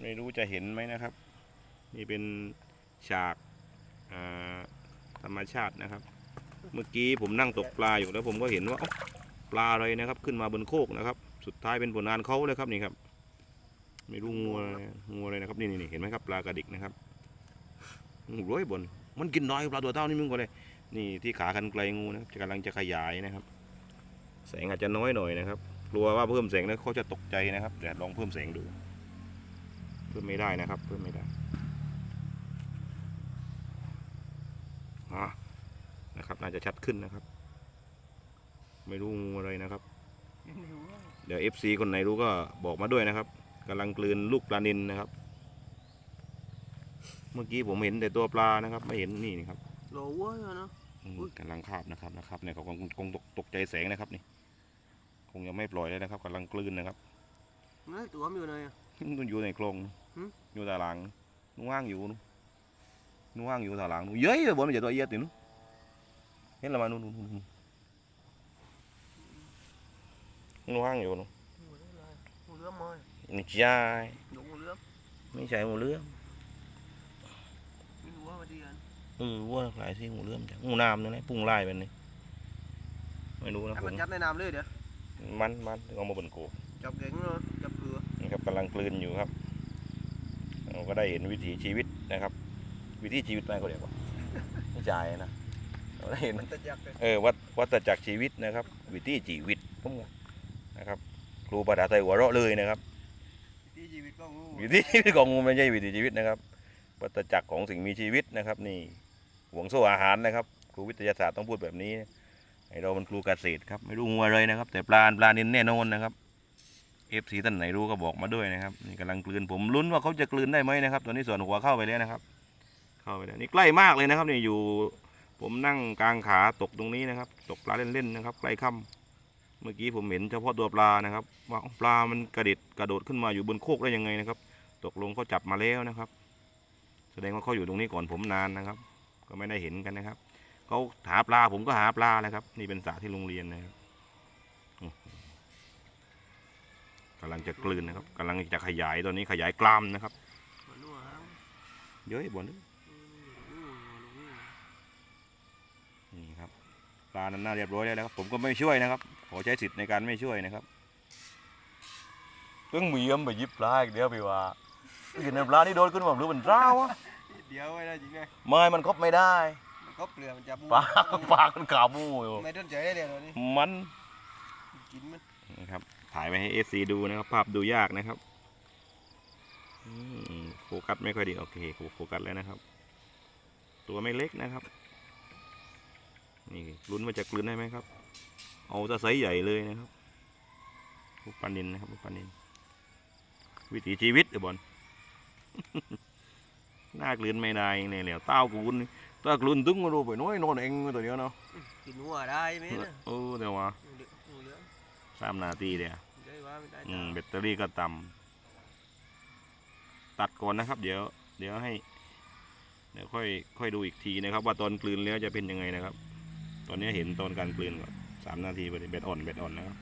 ไม่รู้จะเห็นไหมนะครับ นี่เป็นฉากาธรรมชาตินะครับ เมื่อกี้ผมนั่งตกปลาอยู่แล้วผมก็เห็นว่าปลาอะไรนะครับ ขึ้นมาบนโคกนะครับ สุดท้ายเป็นผลงานเขาเลยครับนี่ครับ ไม่รู้งูอะไรงูอะไรนะครับนี่นี่เห็นไหมครับปลากระดิกนะครับงูร้อยบน มันกินน้อยปลาตัวเท่านี้มึงก็เลย นี่ที่ขาคันไกลงูนะครับจะกำลังจะขยายนะครับ แสงอาจจะน้อยหน่อยนะครับ กลัวว่าเพิ่มแสงแล้วเขาจะตกใจนะครับเดี๋ยวลองเพิ่มแสงดู พิ่มไม่ได้นะครับ เพิ่มไม่ได้อะนะครับ น่าจะชัดขึ้นนะครับ ไม่รู้งูอะไรนะครับ เดี๋ยว FC คนไหนรู้ก็บอกมาด้วยนะครับกำลังกลืนลูกปลานินนะครับ เมื่อกี้ผมเห็นแต่ตัวปลานะครับ ไม่เห็นนี่นะครับโลเว้ยเนาะอืมอุ๊ยกำลังคาบนะครับนะครับเนี่ยเขาคงคงตกตกใจแสงนะครับนี่ คงยังไม่ปล่อยเลยนะครับกำลังกลืนนะครับนั่นตัวมันอยู่ไหนอะมันอยู่ในกรงหืม อยู่ตาหลังนุ่งว่างอยู่นู่นนุ่งว่างอยู่ตาหลังนู่นเย้ยบนมันจะตัวเอียดตินู่นเห็นและมานู่นนู่นนู่นนุ่งว่างอยู่นู่นงูเหลือมมั้ยไม่ใช่หนูงูเหลือมไม่ใช่งูเลื่อมไม่รู้ว่ามาดีกันเออว่าหลายที่งูเลื่อมจ้ะงูน้ำนี่นะพุ่งไล่ไปนี่ไม่รู้นะให้ผมันมจัดในน้ำเลยเดี๋ยวมันมันเอามาบนโกบจับเก่งเนาะจับเกลือนะครับกำลังกลืนอยู่ครับเรา ก็ได้เห็นวิถีชีวิตนะครับ วิถีชีวิตไม่ก็เรียกว่าไม่ใช่นะเราได้เห็นมันจะยักเลยเออวัดวัฏจักรชีวิตนะครับ วิถีชีวิตผมว่านะครับ ครูภาษาไทยหัวเราะเลยนะครับที่ชีวิตก็งูวิถีชีวิตของงูไม่ใช่วิถีชีวิตนะครับ วัฏจักรของสิ่งมีชีวิตนะครับ นี่ห่วงโซ่อาหารนะครับ ครูวิทยาศาสตร์ต้องพูดแบบนี้ไอเรามันครูเกษตรครับไม่รู้งูอะไรนะครับ แต่ปลาปลานินแน่นอนนะครับ เอฟซีท่านไหนรู้ก็บอกมาด้วยนะครับนี่กำลังกลืนผมลุ้นว่าเขาจะกลืนได้ไหมนะครับ ตอนนี้ส่วนหัวเข้าไปแล้วนะครับ เข้าไปแล้วนี่ใกล้มากเลยนะครับนี่อยู่ ผมนั่งกลางขาตกตรงนี้นะครับ ตกปลาเล่นๆนะครับใกล้ค่ำเมื่อกี้ผมเห็นเฉพาะตัวปลานะครับ ว่าปลามันกระเด็ดกระโดดขึ้นมาอยู่บนโคกได้ยังไงนะครับ ตกลงเขาจับมาแล้วนะครับ แสดงว่าเขาอยู่ตรงนี้ก่อนผมนานนะครับ ก็ไม่ได้เห็นกันนะครับเขาหาปลาผมก็หาปลาแหละครับ นี่เป็นสระที่โรงเรียนนะครับำลังจะกลืนนะครับกำลังจะขยายตอนนี้ขยายกล้ามนะครับมันรั่วฮะเยอะบ่นงูงูงูนี่ครับปลานั้นน่าเรียบร้อยแล้วนะครับ ผมก็ไม่ช่วยนะครับ ขอใช้สิทธิ์ในการไม่ช่วยนะครับต้องมีมไปยิบปลาอีกเดียวไปว่ากินในปลานี่โดนขึ้นมาหรือเป็นร้าวอะเดี๋ยวไว้ได้จริงไงไม่มันครบไม่ได้มันก็เปลือกมันจะบูปลาปลามันขาบูอยู่ไม่ต้นใจได้เลยเดี๋ยวนี้มันกินมันนะครับ ถ่ายไปให้เอซีดูนะครับ ภาพดูยากนะครับอืมโฟกัสไม่ค่อยดีโอเคโฟกัสแล้วนะครับ ตัวไม่เล็กนะครับนี่ลุ้นว่าจะกลืนได้ไหมครับ เอาจะไซส์ใหญ่เลยนะครับลูกปลานินนะครับลูกปลานินวิถีชีวิตเดี๋ยวบอลน่ากลืนไม่ได้เนี่ยแหล้วเต้ากูนถ้ากลืนตึ้งมาดูไปน้อยนอนเองตัวเดียวเนาะกินหัวได้ไหมนะเออเดี๋ยวว่างูเหลือม สามนาทีเดียวได้ว่าไม่ได้อืจ้ามแบตเตอรี่ก็ต่ำตัดก่อนนะครับ เดี๋ยว เดี๋ยวให้ เดี๋ยวค่อย ค่อยดูอีกทีนะครับ ว่าตอนกลืนแล้วจะเป็นยังไงนะครับ ตอนนี้เห็นตอนการกลืนก่อนสามนาทีไปเลยเบ็ดอ่อนเบ็ดอ่อนนะครับ